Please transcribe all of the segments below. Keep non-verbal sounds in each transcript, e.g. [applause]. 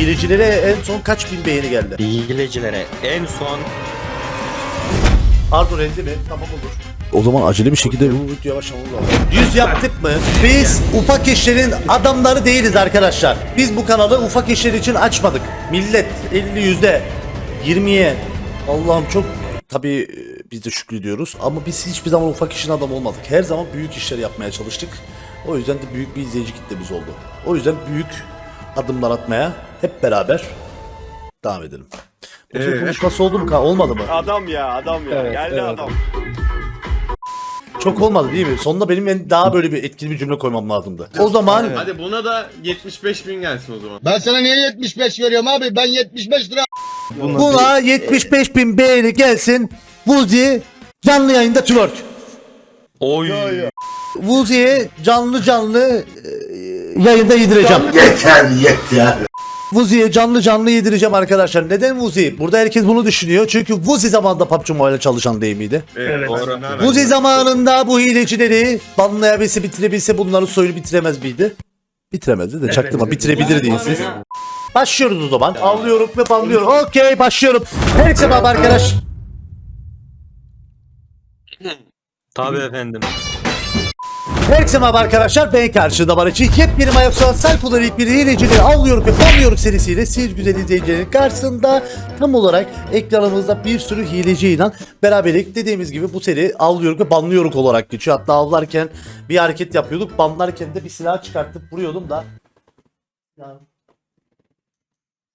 Hilecilere en son kaç bin beğeni geldi? Bilgilecilere en son Pardon elde mi? Tamam olur. O zaman acele bir şekilde bu videoya başlamamız lazım. Yüz yaptık mı? Biz ufak işlerin adamları değiliz arkadaşlar. Biz bu kanalı ufak işler için açmadık. Millet 50 yüzde 20'ye Allah'ım çok tabii e, biz de şükrediyoruz ama biz hiçbir zaman ufak işin adamı olmadık. Her zaman büyük işler yapmaya çalıştık. O yüzden de büyük bir izleyici kitlemiz oldu. O yüzden büyük adımlar atmaya hep beraber devam edelim. Bu tür konuşması oldu mu? Ka- Olmadı mı? Adam ya adam ya. Geldi adam. Çok olmadı değil mi? Sonunda benim en- daha böyle bir etkili bir cümle koymam lazımdı. O zaman Hadi buna da 75 bin gelsin o zaman. Ben sana niye 75 veriyorum abi? Ben 75 lira buna 75 bin beğeni gelsin. Vuzi canlı yayında twerk. oy Vuzi'ye canlı canlı e, yayında yedireceğim. Yeter yeter. Vuzi'ye canlı canlı yedireceğim arkadaşlar. Neden Vuzi? Burada herkes bunu düşünüyor. Çünkü Vuzi zamanında PUBG Mobile çalışan değil miydi? Evet. doğru. Vuzi zamanında bu hilecileri banlayabilse bitirebilse bunları soyunu bitiremez miydi? Bitiremezdi de çaktırma bitirebilir deyin siz. Başlıyoruz o zaman. Avlıyorum ve banlıyorum. Okey başlıyorum. Herkese merhaba arkadaş. tabi efendim. Herkese merhaba arkadaşlar. Ben karşında var için yepyeni Mayoksuan Sayfaları ilk bir hilecileri avlıyorum ve banlıyorum serisiyle siz güzel izleyicilerin karşısında tam olarak ekranımızda bir sürü hileciyle beraberlik dediğimiz gibi bu seri avlıyorum ve banlıyorum olarak geçiyor. Hatta avlarken bir hareket yapıyorduk. Banlarken de bir silah çıkartıp vuruyordum da.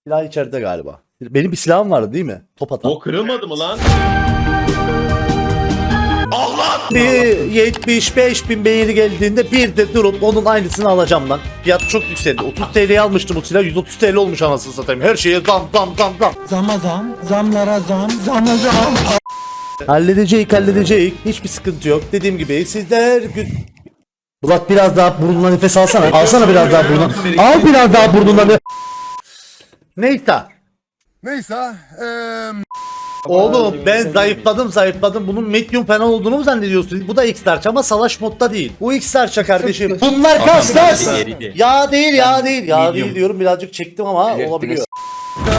Silah içeride galiba. Benim bir silahım vardı değil mi? Top atan. O kırılmadı mı lan? Bir 75 bin beğeni geldiğinde bir de durup onun aynısını alacağım lan. Fiyat çok yükseldi. 30 TL'ye almıştım bu silah 130 TL olmuş anasını satayım. Her şeye zam zam zam zam. Zama zam, zamlara zam, zama zam. Halledeceğiz halledeceğiz. Hiçbir sıkıntı yok. Dediğim gibi sizler gü- Bulat biraz daha burnundan nefes alsana. Alsana biraz daha burnundan. Al biraz daha burnundan. ne- Neyse. Neyse. eee Oğlum ben zayıfladım zayıfladım. Bunun medium falan olduğunu mu zannediyorsunuz? Bu da X-Large ama savaş modda değil. Bu X-Large kardeşim. Bunlar. Geride. Ya değil ya değil. Ya değil diyorum birazcık çektim ama olabiliyor.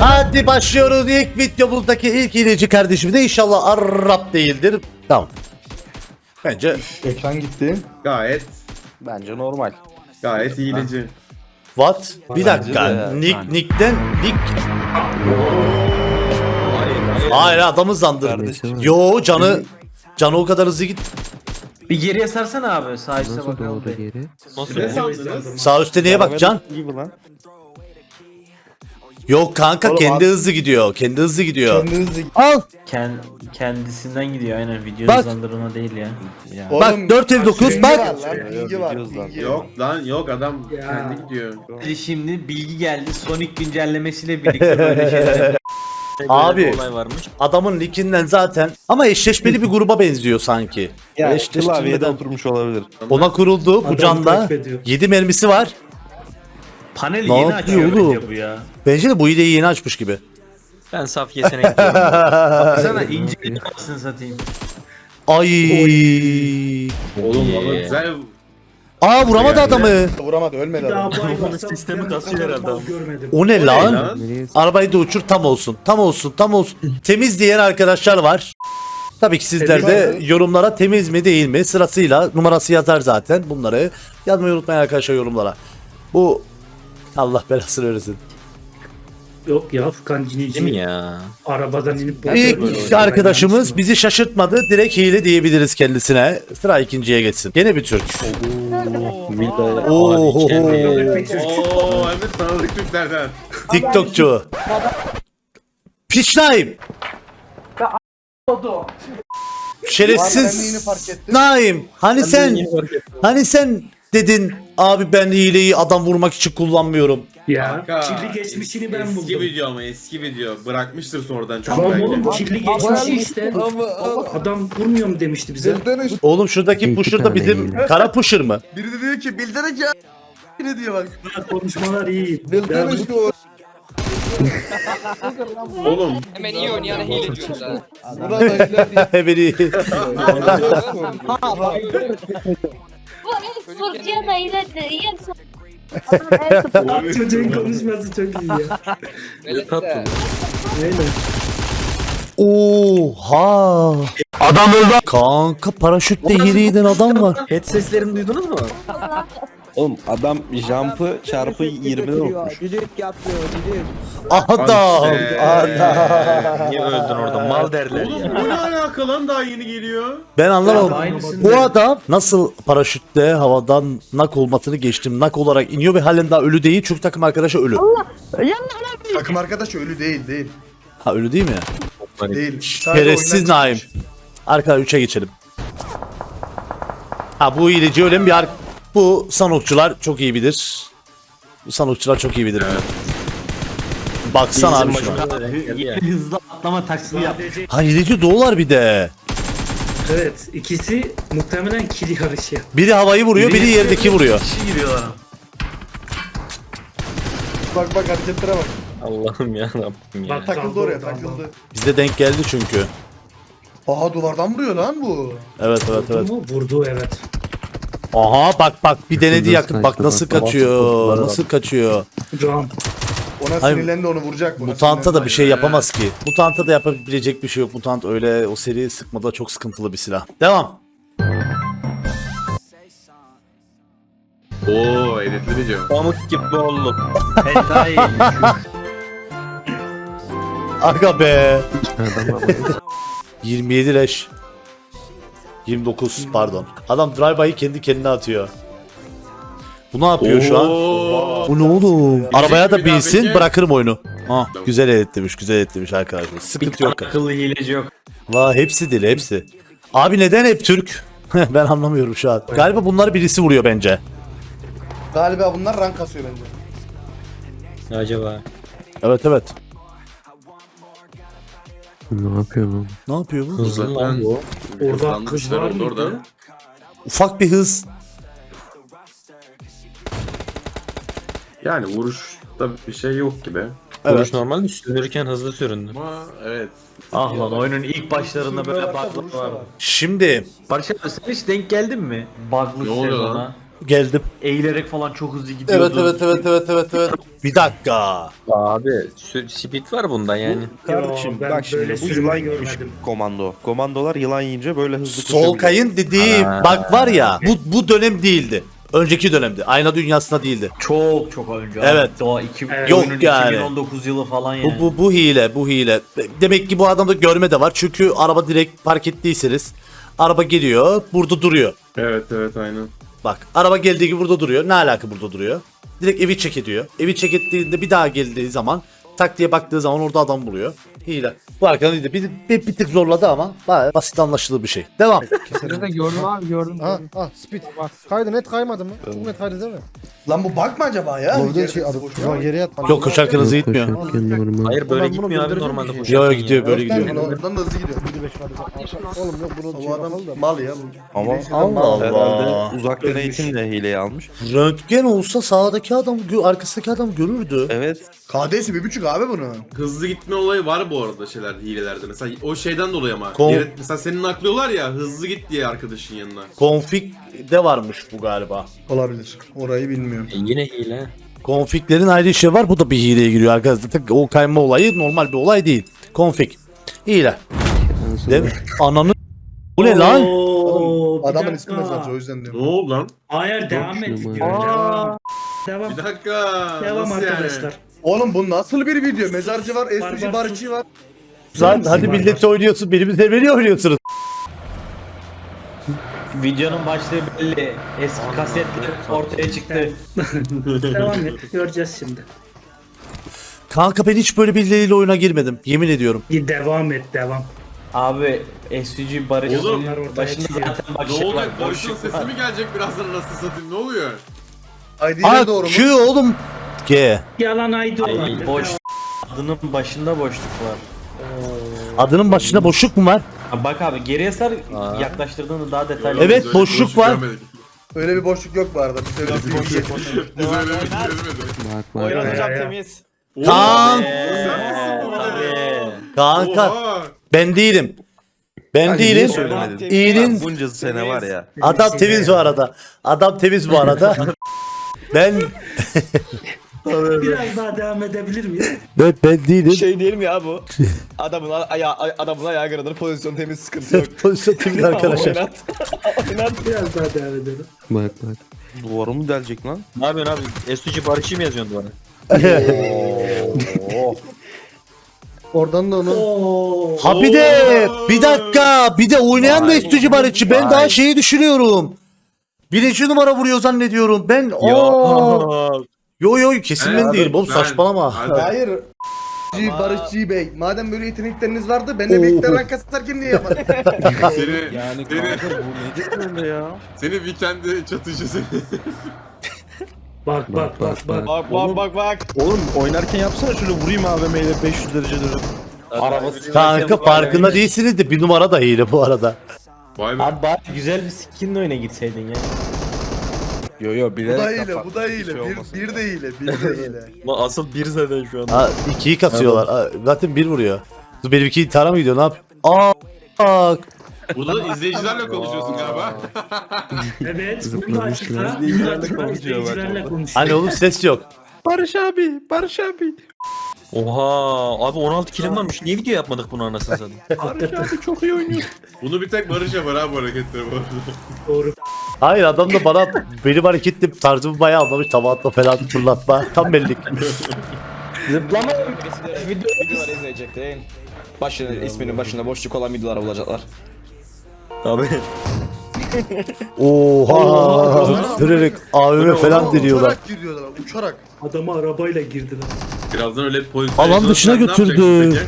Hadi başlıyoruz ilk videomuzdaki ilk hileci kardeşim de inşallah Arap değildir. Tamam. Bence Ekran gitti. Gayet Bence normal. gayet hileci. what? Bir dakika. de Nick. Nick'ten Nick Hayır adamı zandırdı. Kardeşim. Yo canı canı o kadar hızlı git. Bir geriye sarsana abi. Sağ üstte bakalım. bir. Nasıl? Ne sandınız? Sağ üstte neye bak Can? İyi bu lan. Yok kanka Oğlum, kendi abi- hızlı gidiyor. Kendi hızlı gidiyor. Kendi hızlı. Al. Kend, kendisinden gidiyor aynen. Video Bak. hızlandırma değil ya. Ya. Bak 459 bak. bilgi var. Biliyoruz lan. bilgi. Yok lan yok adam kendi gidiyor. Şimdi bilgi geldi. Sonic güncellemesiyle birlikte böyle [laughs] şeyler. Abi. Böyle bir olay varmış. Adamın nickinden zaten ama eşleşmeli bir gruba benziyor sanki. Ya Eşleştirmeden- klavyede oturmuş olabilir. Ona kuruldu bu canda. 7 mermisi var. Panel Ne yeni yapıyor açıyor oğlum? bence bu ya. Bence de bu hileyi yeni açmış gibi. Ben saf yetenek diyorum. [laughs] Sana ince satayım. Ay. Oğlum valla güzel. Aa vuramadı adamı. Vuramadı ölmedi adam. Bunun [laughs] sistemi kasıyor herhalde. O ne lan? lan? Arabayı da uçur tam olsun. Tam olsun tam olsun. Temiz diyen arkadaşlar var. Tabii ki sizler de yorumlara temiz mi değil mi sırasıyla numarası yazar zaten. Bunları yazmayı unutmayın arkadaşlar yorumlara. Bu Allah belasını versin. Yok ya Furkan Değil mi ya? arabadan inip İlk arkadaşımız bizi şaşırtmadı. Direkt hile diyebiliriz kendisine. Sıra ikinciye geçsin. Gene bir Türk. Villa. Oo. Oo de tanıdık Türklerden. [laughs] TikTokçu. Piçlayım. Şerefsiz Naim. Hani sen hani sen dedin abi ben hileyi adam vurmak için kullanmıyorum. ya Kanka, kirli geçmişini ben Eski buldum. video ama eski video. Bırakmıştır sonradan çok Tamam belki. oğlum kirli geçmişi işte. Adam vurmuyorum demişti bize. Oğlum şuradaki pusher da bizim kara pusher mı? Biri de diyor ki bildirek ya. Ne diyor bak. Konuşmalar iyi. Ya, Bildirek o. [laughs] Oğlum Hemen iyi oynayana hile diyoruz [laughs] [laughs] ha. Buna da. Beni Furkan hile değil. Çocuğun konuşması çok iyi ya. Melek tatlı. Öyle. Oha. Adam öldü. Kanka paraşütle yere inen adam var. [laughs] Head seslerini duydunuz mu? Oğlum adam jump'ı çarpı 20'den okumuş. Adam. İşte. Adam. Niye öldün orada? Mal derler Oğlum ya. bu ne alaka lan daha yeni geliyor. Ben anlamadım. Bu adam nasıl paraşütle havadan nak olmasını geçtim. Nak olarak iniyor ve halen daha ölü değil çünkü takım arkadaşı ölü. Takım arkadaşı ölü değil değil. Ha ölü değil mi? Değil. Sadece Şerefsiz oyundan Naim. çıkmış. Arka 3'e geçelim. Ha bu hileci öyle bir ar- Bu sanokçular çok iyi bilir. Bu sanokçular çok iyi bilir. Baksana abi şuna. Hızlı atlama taklidi yap. Ha hileci doğular bir de. evet ikisi muhtemelen kill yarışı. Biri havayı vuruyor, biri yerdeki vuruyor. Kişi giriyorlar. Bak bak hareketlere bak. Allah'ım ya Rabbim ya. Bak Takıldı oraya takıldı. Bize denk geldi çünkü. Aha duvardan vuruyor lan bu. Evet evet evet. Vurdu mu? Vurdu evet. Aha bak bak bir denedi yakın. Bak nasıl kaçıyor. Nasıl kaçıyor. Can. Ona Hayır, sinirlendi onu vuracak. Buna Mutanta da bir şey yapamaz ki. Mutanta da yapabilecek bir şey yok. Mutant öyle o seri sıkmada çok sıkıntılı bir silah. Devam. Oo editli video. Pamuk gibi oğlum. Hentai. Aga be. [laughs] 27 leş. 29 pardon. Adam drive-by'ı kendi kendine atıyor. Bu ne yapıyor şu an? Oo. Bu ne oğlum? Arabaya da binsin bırakırım oyunu. Ha, güzel editlemiş, güzel editlemiş arkadaşlar. Sıkıntı yok. akıllı hileci yok. La hepsi deli hepsi. Abi neden hep Türk? ben anlamıyorum şu an. Galiba bunları birisi vuruyor bence. Galiba bunlar rank kasıyor bence. Acaba. Evet evet. Ne yapıyor bu? Ne yapıyor bu? Hızlı lan bu. Orada kız var oldu orada. mıydı? Ufak bir hız. Yani vuruşta bir şey yok gibi. Evet. Vuruş normal sürünürken hızlı süründü. Ama evet. Ah lan oyunun ilk başlarında böyle bug'lar var. Şimdi Barış abi sen hiç denk geldin mi? Bug'lı Ne oluyor sezona. Geldim. Eğilerek falan çok hızlı gidiyordu. Evet evet evet evet evet evet. Bir dakika. Abi sü- speed var bunda yani. Kardeşim Yo, ben bak şimdi böyle bu yılan yemiş görmedim. komando. Komandolar yılan yiyince böyle hızlı koşabiliyor. Solkay'ın dediği Aa. bak var ya bu bu dönem değildi. Önceki dönemdi. Ayna dünyasında değildi. Çok çok önce. Evet. Daha iki, Evet. Yok oyunun yani. 2019 yılı falan Bu, yani. bu, bu hile, bu hile. Demek ki bu adamda görme de var. Çünkü araba direkt park ettiyseniz araba geliyor, burada duruyor. Evet evet aynen. Bak, araba geldiği gibi burada duruyor. Ne alaka burada duruyor? Direkt evi çek ediyor. Evi çek ettiğinde bir daha geldiği zaman tak diye baktığı zaman orada adam buluyor. Hile. Bu arkadan değil bir, bir, bir tık zorladı ama bayağı basit anlaşılır bir şey. Devam. Keserim. Nerede gördüm abi gördüm. Ha, gördüm. ha speed. Kaydı net kaymadı mı? Çok net kaydı değil mi? Lan bu bug mı acaba ya? Burada şey adı ya geriye atma. Yok koşarken hızı gitmiyor. Koşarken normal. Hayır böyle gitmiyor abi normalde koşarken. Yok gidiyor böyle gidiyor. Buradan da hızlı gidiyor. 1.5 var. Oğlum yok bunu Bu adam mal ya. Ama Allah Allah. Uzak denetimle hileyi almış. Röntgen olsa sağdaki adam, arkasındaki adam görürdü. Evet. KD'si 1.5 gibi abi bunu. Hızlı gitme olayı var bu arada şeyler hilelerde. Mesela o şeyden dolayı ama. Kon- Yere- mesela senin aklıyorlar ya hızlı git diye arkadaşın yanına. Config'de varmış bu galiba. Olabilir. Orayı bilmiyorum. E yine hile. Konfiglerin ayrı işi var. Bu da bir hileye giriyor arkadaşlar. O kayma olayı normal bir olay değil. Konfig. Hile. Değil mi? Ananı... Bu ne lan? Oo, Adamın ismi dakika. mezarcı o yüzden Ne diyorum. oldu lan? Hayır devam et. Şuna. Devam. Bir dakika. Devam Nasıl yani? arkadaşlar. Oğlum bu nasıl bir video? Mezarcı var, Barbarsız. barışçı var. Lan hadi milleti oynuyorsun. Benim üzerime oynuyorsunuz? Videonun başlığı belli. Eski kasetler ortaya çıktı. Devam et. Göreceğiz şimdi. Kanka ben hiç böyle birileriyle oyuna girmedim. Yemin ediyorum. Bir devam et devam. Abi SVG Barış Oğlum, Onlar ortaya başında çıkıyor. zaten Ne başlık var. olacak? Boşluğun Boşluk sesi var. mi gelecek birazdan anasını satayım ne oluyor? ID'ler Aa doğru mu? Q oğlum. G. Yalan aydı Ay, olabilir. boş. Adının başında boşluk var. Adının başında boşluk mu var? Ha, bak abi geriye sar Aa. yaklaştırdığında daha detaylı. Evet, öyle bir boşluk var. görmedik. Öyle bir boşluk yok bu arada. Biz öyle bir şey Biz öyle bir şey görmedik. Oyun hocam temiz. Kaan. Kanka Oha. ben değilim. Ben değilim. söylemedin? İyinin Bunca sene var ya. adam temiz bu arada. Adam temiz bu arada. [laughs] Ben Biraz daha devam edebilir miyiz? ben, ben değilim. Şey değil mi ya bu? Adamın ayağı adamın ayağı kırılır pozisyon temiz sıkıntı yok. [laughs] Pozisyon temiz arkadaşlar. Oynat. [laughs] Oynat. Biraz daha devam edelim. Bak bak. Duvarı mı delecek lan? Ne yapıyorsun abi? Estuci Barış'ı mı yazıyorsun duvara? [laughs] Oradan da onu. Ha bir de bir dakika bir de oynayan da Estücü Barışçı. Ben daha şeyi düşünüyorum. Birinci numara vuruyor zannediyorum. Ben o Yo yo kesin ben değilim oğlum Ben- saçmalama. Hadi. Hayır. G Barışçı Bey. Madem böyle yetenekleriniz vardı ben de birlikte rank atarken niye? Seni, Yani seni, kanka bu nedir böyle ya? seni weekend'e çatışı seni. [laughs] Bak bak bak bak. bak bak bak bak. Oğlum oynarken yapsana şöyle vurayım AVM ile 500 derece dönüp. Arabası. Kanka farkında değilsiniz de bir numara da hile bu arada. Vay be. Abi bari güzel bir skinle oyuna gitseydin ya. Yo yo bu bilerek da hile, bu da Bir hile. şey Bir, olmasın. bir de hile, bir de hile. [laughs] Asıl bir zaten şu an. Ha, ikiyi kasıyorlar. Ha, zaten bir vuruyor. Dur benim iki intihara mı gidiyor ne yap? Aa bak. Burada izleyicilerle konuşuyorsun galiba. [laughs] Evet. Bunu da açıkla. Bunu da İzleyicilerle konuşuyor. Hani oğlum ses yok. Barış abi, Barış abi. Oha abi 16 kilim varmış. Niye video yapmadık bunu anasını satayım? Barış abi çok iyi oynuyor. [laughs] Bunu bir tek Barış yapar ha bu hareketleri bu arada. Doğru. Hayır adam da bana benim hareketim tarzımı bayağı anlamış. Atma falan fırlatma. Tam bellik. [laughs] Zıplama. Videolar izleyecek değil. Başına, isminin başında boşluk olan videolar bulacaklar. Abi. [laughs] Oha. Dönerek AVM falan deniyorlar. Uçarak giriyorlar, uçarak. Adamı arabayla girdiler. Birazdan öyle bir pozisyon. Alan dışına götürdü.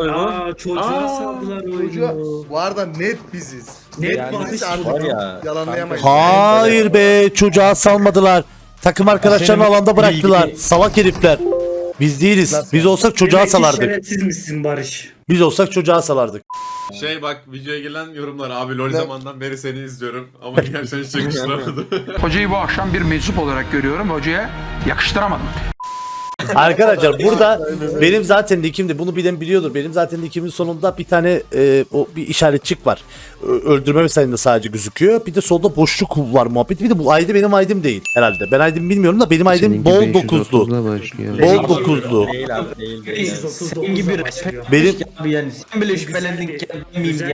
Aa çocuğa saldılar Çocuğa, oyunu. bu arada net biziz. Net Yani Barış Biz artık Var ya. yalanlayamayız. Hayır be çocuğa salmadılar. Takım arkadaşlarını alanda bıraktılar. Salak herifler. Biz değiliz. Biz olsak çocuğa Demek ki salardık. Şerefsiz misin Barış? Biz olsak çocuğa salardık. Şey bak videoya gelen yorumlar abi lol zamandan beri seni izliyorum ama gerçekten hiç yakıştıramadım. Hocayı bu akşam bir meczup olarak görüyorum. Hocaya yakıştıramadım. Arkadaşlar [laughs] burada benim zaten nikimdi. Bunu bilen biliyordur. Benim zaten nikimin sonunda bir tane e, o bir işaretçik var. Ö- öldürme meselinde sadece gözüküyor. Bir de solda boşluk var muhabbet. Bir de bu ID benim ID'm değil herhalde. Ben ID'mi bilmiyorum da benim ID'm bol 9'lu. Bol 9'lu. Değil abi değil değil. 539 Senin gibi başlıyor. Benim Abi yani sen bile şüphelendin ki. Güzel,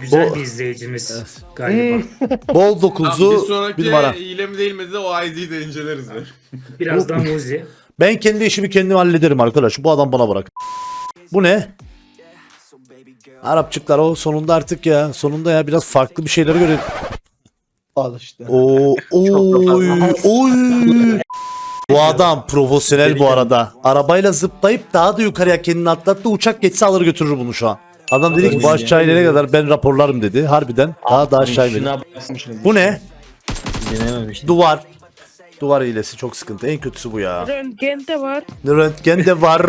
güzel O- bir izleyicimiz galiba. [laughs] bol Tamam, bir 9'lu sonraki bir numara. hile mi değil mi de o ID'yi de inceleriz be. Birazdan Muzi. Ben kendi işimi kendim hallederim arkadaş. Bu adam bana bırak. Bu ne? Arapçıklar o sonunda artık ya. Sonunda ya biraz farklı bir şeyler görelim. Al işte. Oo, [laughs] oy, oy. Bu adam profesyonel bu arada. Arabayla zıplayıp daha da yukarıya kendini atlattı. Uçak geçse alır götürür bunu şu an. Adam dedi ki bu aşağı inene kadar ben raporlarım dedi. Harbiden. Daha da aşağı inmedi. Bu ne? Duvar. Duvar hilesi çok sıkıntı. En kötüsü bu ya. Röntgen de var. Röntgen de var.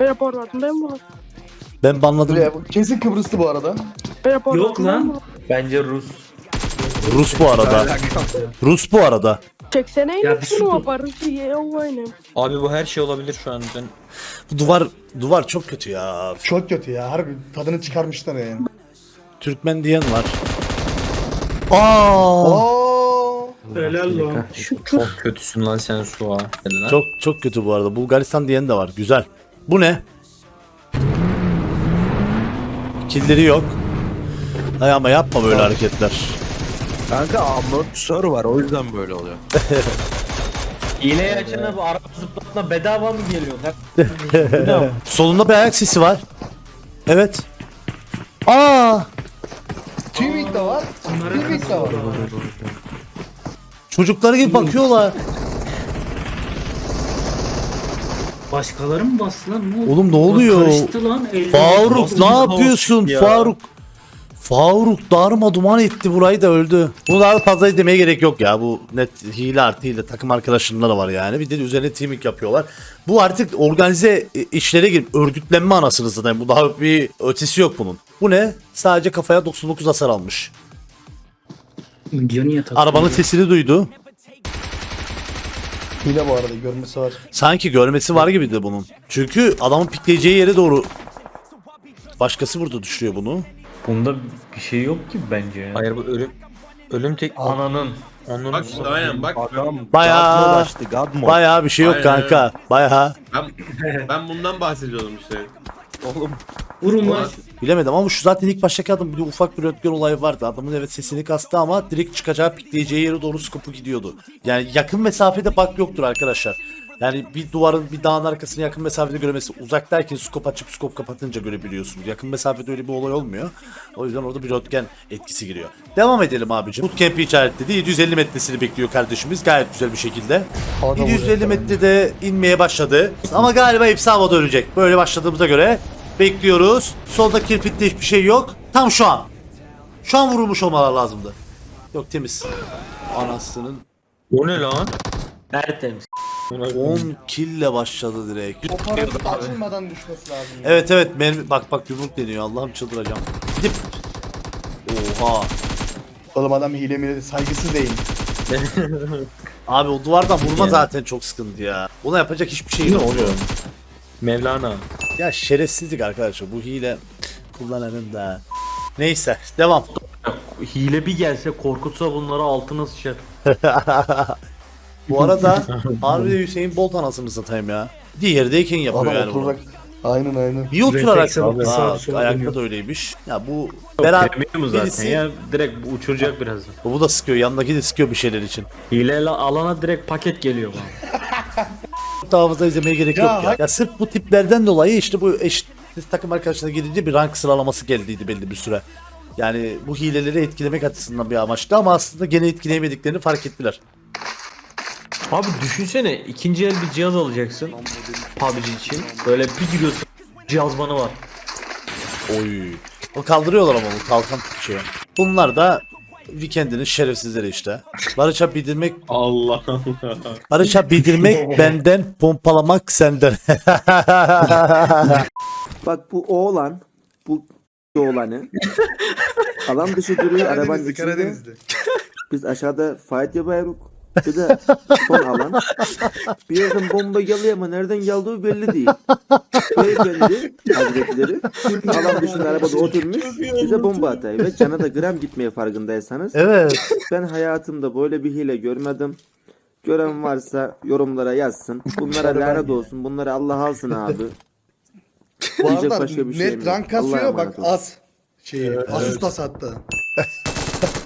Raporladım ben bunu. Ben banladım. Buraya, bu kesin Kıbrıslı bu arada. Yok lan. Bence Rus. Rus bu arada. Rus bu arada. Çeksene Ya yine bir su- yaparız diye oynayayım. Abi bu her şey olabilir şu an. Ben Bu duvar duvar çok kötü ya. Çok kötü ya harbi tadını çıkarmışlar yani. Türkmen diyen var. Aa! Oo. Helal lan. çok kötüsün lan sen Suha. Lan. Çok çok kötü bu arada. Bulgaristan diyen de var. Güzel. Bu ne? Killeri yok. Hay ama yapma böyle hareketler. Kanka amortisör var o yüzden böyle oluyor. [laughs] Hileyi açana bu araba zıplatma bedava mı geliyor? [laughs] Solunda bir ayak sesi var. Evet. Aa! Teaming de var. Teaming de var. Çocuklar gibi bakıyorlar. Başkaları mı bastı lan? Ne oldu? Oğlum ne oluyor? Karıştı lan. Faruk ne yapıyorsun ya? Faruk? Faruk darma duman etti burayı da öldü. Bunu daha fazla demeye gerek yok ya. Bu net hile artı hile takım arkadaşlarında da var yani. Bir de üzerine teaming yapıyorlar. Bu artık organize işlere girip örgütlenme anasını zaten. Bu daha bir ötesi yok bunun. Bu ne? Sadece kafaya 99 hasar almış. Diyor niye takıyor? Arabanın sesini duydu. Hile bu arada görmesi var. Sanki görmesi var gibiydi bunun. Çünkü adamın pikleyeceği yere doğru başkası burada düşürüyor bunu. Bunda bir şey yok ki bence ya. Hayır bu ölüm ölüm tek Ananın. Onların Bak işte aynen bak. Adam Bayağı- God açtı God. Bayağı bir şey yok Aynen, kanka. Bayağı. Ben, ben bundan bahsediyordum işte. Oğlum Vurun lan. Bilemedim ama şu zaten ilk baştaki adam bir de ufak bir röntgen olayı vardı. Adamın evet sesini kastı ama direkt çıkacağı pikleyeceği yere doğru skopu gidiyordu. Yani yakın mesafede bak yoktur arkadaşlar. Yani bir duvarın bir dağın arkasını yakın mesafede göremesi uzaktayken skop açıp skop kapatınca görebiliyorsunuz. Yakın mesafede öyle bir olay olmuyor. O yüzden orada bir röntgen etkisi giriyor. Devam edelim abicim. Bootcamp'i işaretledi. 750 metresini bekliyor kardeşimiz gayet güzel bir şekilde. 750 metrede inmeye başladı. Ama galiba hepsi havada ölecek. Böyle başladığımıza göre bekliyoruz. Solda kirpitte hiçbir şey yok. Tam şu an. Şu an vurulmuş olmalar lazımdı. Yok temiz. Anasının O ne lan? Tertemiz. 10 kille başladı direkt. Açılmadan düşmesi lazım. ya. Evet evet mermi bak bak yumruk deniyor Allah'ım çıldıracağım. Gidip Oha. Oğlum adam hile mile saygısız değil. [laughs] Abi o duvardan vurma zaten çok sıkıntı ya. Ona yapacak hiçbir şey yok. Mevlana. Ya şerefsizlik arkadaşlar bu hile kullananın da. Neyse devam. Hile bir gelse korkutsa bunları altına sıçar. [laughs] Bu arada harbi de Hüseyin Bolt anasını satayım ya. Diğerdeyken yapıyor Adam yani bunu. oturarak. Aynen aynen. Bir oturarak ayakta da öyleymiş. Ya bu zaten birisi ya direkt uçuracak birazdan. bu da sıkıyor. Yanındaki de sıkıyor bir şeyler için. Hileyle alana direkt paket geliyor bana. [laughs] Hafıza izlemeye gerek Ya, yok ya. Ya sırf bu tiplerden dolayı işte bu eş takım arkadaşlarına gidince bir rank sıralaması geldiydi belli bir süre. Yani bu hileleri etkilemek açısından bir amaçtı ama aslında gene etkileyemediklerini fark ettiler. Abi düşünsene ikinci el bir cihaz alacaksın PUBG için. Böyle bir giriyorsun cihaz bana var. Oy. O kaldırıyorlar ama onu kalkan şey. Bunlar da Weekend'in şerefsizleri işte. Barış'a bildirmek Allah Allah. Barış'a bildirmek [laughs] benden, pompalamak senden. [laughs] Bak bu oğlan, bu oğlanı [laughs] alan dışı duruyor arabanın içinde. Biz aşağıda fight yapıyoruz. Bir de son alan. Bir yerden bomba geliyor ama nereden geldiği belli değil. Beyefendi hazretleri alan dışında arabada oturmuş bize bomba atıyor ve cana da gram gitmeye farkındaysanız. evet. Ben hayatımda böyle bir hile görmedim. Gören varsa yorumlara yazsın. Bunlara lanet olsun. Bunları Allah alsın abi. Bu Diyecek arada başka bir şey net mi? rank Allah'a kasıyor bak emanet olun. az. Şey, Asus'ta sattı.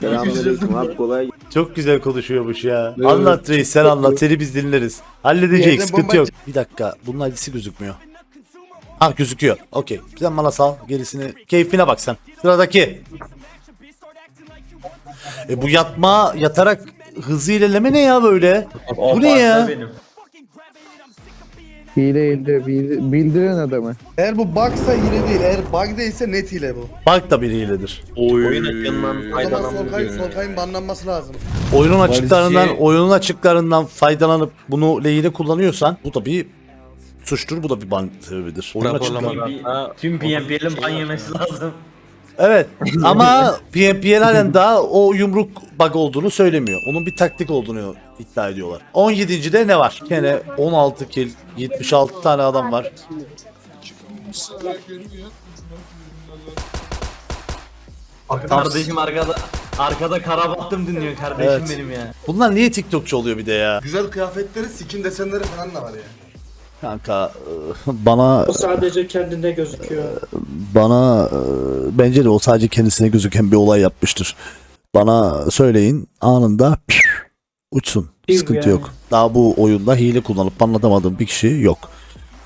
Selamünaleyküm abi kolay Çok güzel konuşuyormuş ya. Anlat reis sen anlat seni biz dinleriz. Halledecek Yerden sıkıntı bomba yok. Bir dakika bunun ID'si gözükmüyor. Ha gözüküyor. Okey. Sen bana sal gerisini. Keyfine bak sen. Sıradaki. E bu yatma yatarak hızlı ilerleme ne ya böyle? Bu ne ya? Benim. Hile hile bildir- bildiren adamı. Eğer bu bug'sa hile değil. Eğer bug değilse net hile bu. Bak da bir hiledir. Oyun ekranından O zaman Solkay'ın banlanması lazım. Oyunun açıklarından, şey- oyunun açıklarından faydalanıp bunu lehine kullanıyorsan bu da bir suçtur, bu da bir ban sebebidir. Oyun açıklarından. Raporlamadan. Tüm PMP'lerin ban yemesi lazım. Evet ama PNPL halen daha o yumruk bug olduğunu söylemiyor. Onun bir taktik olduğunu iddia ediyorlar. 17. de ne var? Gene 16 kill, 76 tane adam var. Kardeşim arkada arkada karabattım dinliyor kardeşim Evet. benim ya. Bunlar niye TikTokçu oluyor bir de ya? Güzel kıyafetleri, skin desenleri falan da var ya. Kanka e, bana O sadece kendine gözüküyor. bana e, bence de o sadece kendisine gözüken bir olay yapmıştır. Bana söyleyin anında püf, uçsun. Değil Sıkıntı yani. yok. Daha bu oyunda hile kullanıp anlatamadığım bir kişi yok.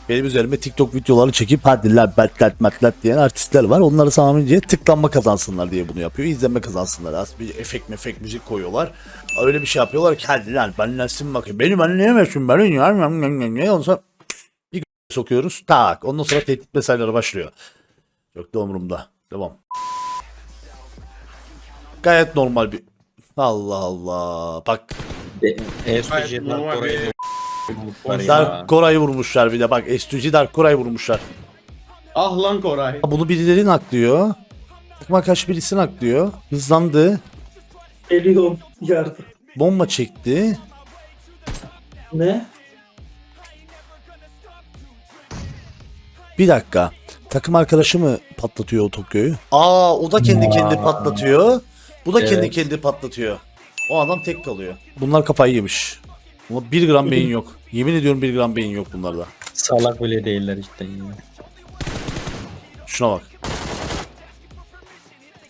Benim üzerime TikTok videoları çekip hadi la betlet metlet diyen artistler var. Onları sağlayınca tıklanma kazansınlar diye bunu yapıyor. İzlenme kazansınlar. Aslında bir efekt mefek müzik koyuyorlar. Öyle bir şey yapıyorlar ki hadi lan ben nesin bakayım. Benim anlayamıyorsun ben ya. Ondan sonra sokuyoruz. Tak. Ondan sonra tehdit mesajları başlıyor. Çok da umurumda. Devam. Gayet normal bir... Allah Allah. Bak ESG normal Dark bir- Koray'ı Dark Koray'ı vurmuşlar bir de. Bak S2G Dark Koray'ı vurmuşlar. Ah lan Koray. Bunu birileri naklıyor. Takıma karşı birisi naklıyor. Hızlandı. Geliyorum yardım. Bomba çekti. Ne? Bir dakika. Takım arkadaşı mı patlatıyor o Tokyo'yu? Aa o da kendi kendi patlatıyor. Bu da kendi Evet. kendi patlatıyor. O adam tek kalıyor. Bunlar kafayı yemiş. Bunda 1 gram beyin yok. Yemin ediyorum 1 gram beyin yok bunlarda. Salak bile değiller ya. Şuna bak.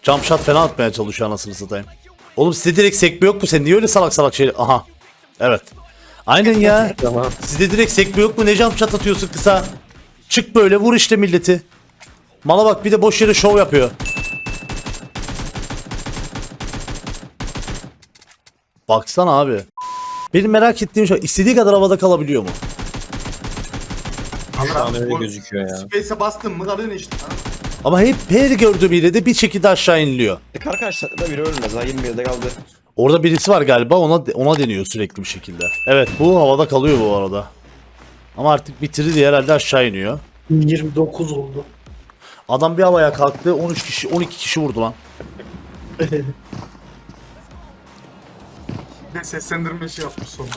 Jump shot falan atmaya çalışıyor anasını satayım. Oğlum sizde direkt sekme yok mu? Sen niye öyle salak salak şey... Aha. Evet. Aynen ya. [laughs] Sizde direkt sekme yok mu? Ne jump shot atıyorsun kısa? Çık böyle vur işte milleti. Mala bak bir de boş yere şov yapıyor. Baksana abi. Benim merak ettiğim şey istediği kadar havada kalabiliyor mu? Şu an öyle gözüküyor ya. Space'e bastın mı kalıyorsun işte. Ama hep her gördüğüm yere de bir şekilde aşağı iniliyor. Arkadaşlar da biri ölmez. Daha 21'de kaldı. Orada birisi var galiba ona ona deniyor sürekli bir şekilde. Evet bu havada kalıyor bu arada. Ama artık bitirdi herhalde aşağı iniyor. 29 oldu. Adam bir havaya kalktı 13 kişi 12 kişi vurdu lan. Bir de seslendirme şey yapmış sonunda.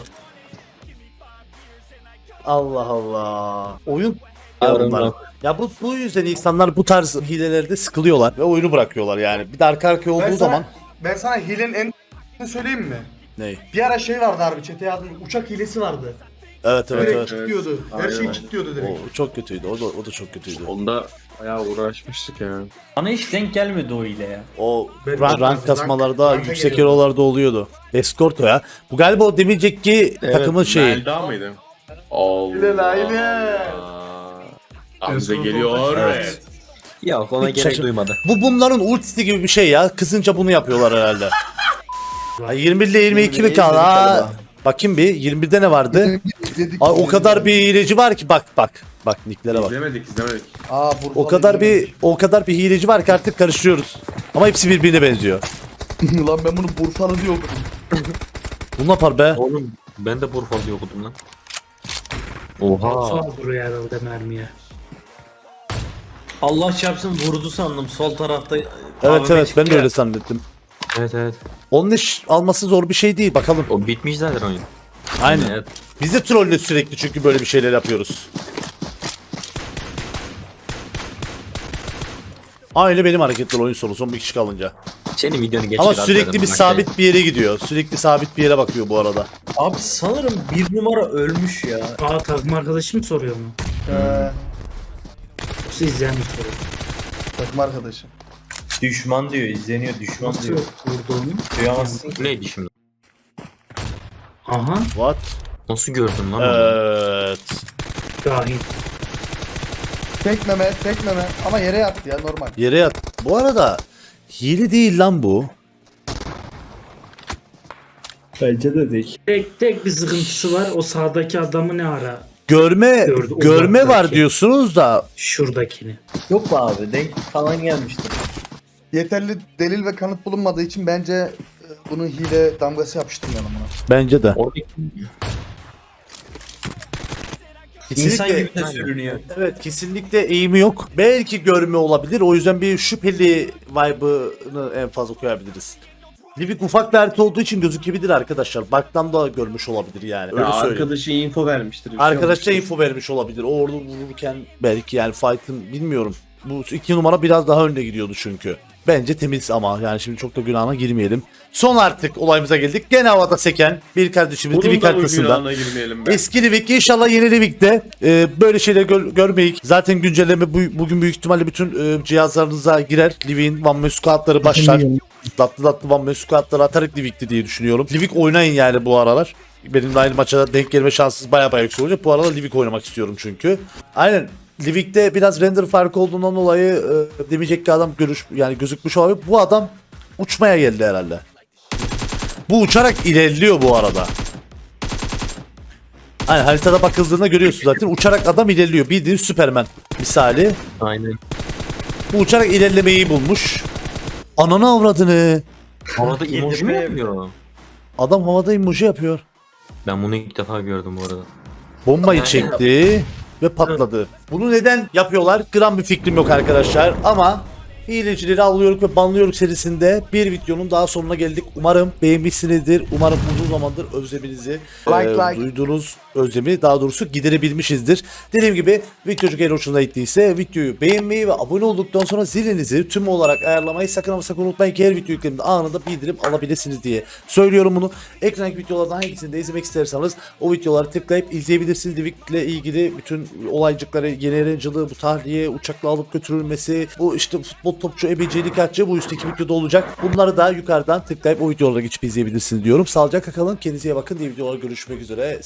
Allah Allah. Oyun Yavrum bunlar. bak. Ya bu bu yüzden insanlar bu tarz hilelerde sıkılıyorlar ve oyunu bırakıyorlar yani. Bir de arka arkaya olduğu Ben sana, zaman ben sana hilenin en söyleyeyim mi? ne? Bir ara şey vardı harbi çete yazdım. Uçak hilesi vardı. Evet evet direkt evet. kilitliyordu. Her şeyi kilitliyordu direkt. O çok kötüydü. O da o da çok kötüydü. Onda bayağı uğraşmıştık ya. Bana hiç denk gelmedi o ile ya. O Ben- rank, rank- kasmalarda ranka yüksek geliyordu. elolarda oluyordu. Escort o ya. Bu galiba o demeyecek takımın şeyi. Melda mıydı? Allah. La hile. Hamza geliyor. Evet. Yok ona Hiç gerek şaşır- duymadı. Bu bunların ultisi gibi bir şey ya. Kızınca bunu yapıyorlar herhalde. [laughs] Ha, 21 ile 22 mi kaldı? Ha, Bakayım bir 21'de ne vardı? İzledik. Ay, o kadar bir hileci var ki bak bak. Bak nicklere bak. İzlemedik izlemedik. Aa, Bursa O kadar bir o kadar bir hileci var ki artık karıştırıyoruz. Ama hepsi birbirine benziyor. [laughs] Lan ben bunu Bursalı diye okudum. Bu ne yapar be? Oğlum ben de Burfalı diye okudum lan. Oha. Sağ duruyor herhalde mermiye. Allah çarpsın vurdu sandım sol tarafta. Evet evet ben de öyle zannettim. Evet evet. Onun iş alması zor bir şey değil bakalım. O bitmiş zaten oyun. Aynen. Evet. Biz de trolle sürekli çünkü böyle bir şeyler yapıyoruz. Aynı benim hareketler oyun sonu son bir kişi kalınca. Senin videonu geç. Ama sürekli bir sabit bir yere gidiyor. Sürekli sabit bir yere bakıyor bu arada. Abi sanırım bir numara ölmüş ya. Aa takım arkadaşım soruyor mu? Ee, Yoksa izleyen mi soruyor? takım arkadaşı. Düşman diyor izleniyor düşman Nasıl vurdu onu? Duyamazsın. Bu neydi şimdi? Aha What? Nasıl gördün lan? onu? Evet. gahil. Tekmeme, tekmeme ama yere yattı ya normal. Yere yat. Bu arada hile değil lan bu. Bence de değil. Tek tek bir sıkıntısı var. O sağdaki adamı ne ara? Görme Gördü, görme var uzaktaki. diyorsunuz da Şuradakini. Yok be abi denk falan gelmiştir. Yeterli delil ve kanıt bulunmadığı için bence e, bunu hile damgası yapıştırmayalım buna. bence de. Oradaki İnsan Kesinlikle- gibi de sürünüyor. Evet kesinlikle eğimi yok. Belki görme olabilir. O yüzden bir şüpheli vibe'ını en fazla koyabiliriz. Livik ufak bir harita olduğu için gözükebilir arkadaşlar. Baktan da görmüş olabilir yani. Öyle söyleyeyim. Arkadaşı info vermiştir. bir şey Arkadaşça info vermiş olabilir. O orada vururken belki yani fight'ın bilmiyorum. Bu iki numara biraz daha önde gidiyordu çünkü. Bence temiz ama yani şimdi çok da günahına girmeyelim. Son artık olayımıza geldik. Gene havada seken bir kardeşimiz Bunun Livik haritasında. Eski Livik inşallah yeni Livik'te e, böyle şeyler gör, görmeyik. Zaten güncelleme bu- bugün büyük ihtimalle bütün e, cihazlarınıza girer. Livik'in Man Squad'ları başlar. tatlı tatlı One Man Squad'ları atarak Livik'ti diye düşünüyorum. Livik oynayın yani bu aralar. Benim de aynı maça denk gelme şansınız baya baya yüksek olacak. Bu arada Livik oynamak istiyorum çünkü. Aynen. Livik'te biraz render farkı olduğundan dolayı e, demeyecek ki adam görüş yani gözükmüş olabilir. Bu adam uçmaya geldi herhalde. Bu uçarak ilerliyor bu arada. Hani haritada bakıldığında görüyorsun zaten uçarak adam ilerliyor. Bildiğin Superman misali. Aynen. Bu uçarak ilerlemeyi bulmuş. Ananı avradını. Orada emoji mi yapıyor? Adam havada emoji yapıyor. Ben bunu ilk defa gördüm bu arada. Bombayı çekti ve patladı. Bunu neden yapıyorlar? Gram bir fikrim yok arkadaşlar ama hilecileri avlıyoruz ve banlıyoruz serisinde bir videonun daha sonuna geldik. Umarım beğenmişsinizdir. Umarım uzun zamandır özleminizi Like, e, like. duyduğunuz özlemi daha doğrusu giderebilmişizdir. Dediğim gibi video çok eğer hoşuna gittiyse videoyu beğenmeyi ve abone olduktan sonra zilinizi tüm olarak ayarlamayı sakın ama sakın unutmayın ki her video yükleminde anında bildirim alabilirsiniz diye söylüyorum bunu. Ekrandaki videolardan hangisini de izlemek isterseniz o videoları tıklayıp izleyebilirsiniz. Divik'le ilgili bütün olaycıkları, yeni erencılığı, bu tahliye, uçakla alıp götürülmesi, bu işte futbol topçu, ebecilik atçı bu üstteki videoda olacak. Bunları da yukarıdan tıklayıp o videolara geçip izleyebilirsiniz diyorum. Sağlıcakla kalın, kendinize iyi bakın diye videolar görüşmek üzere.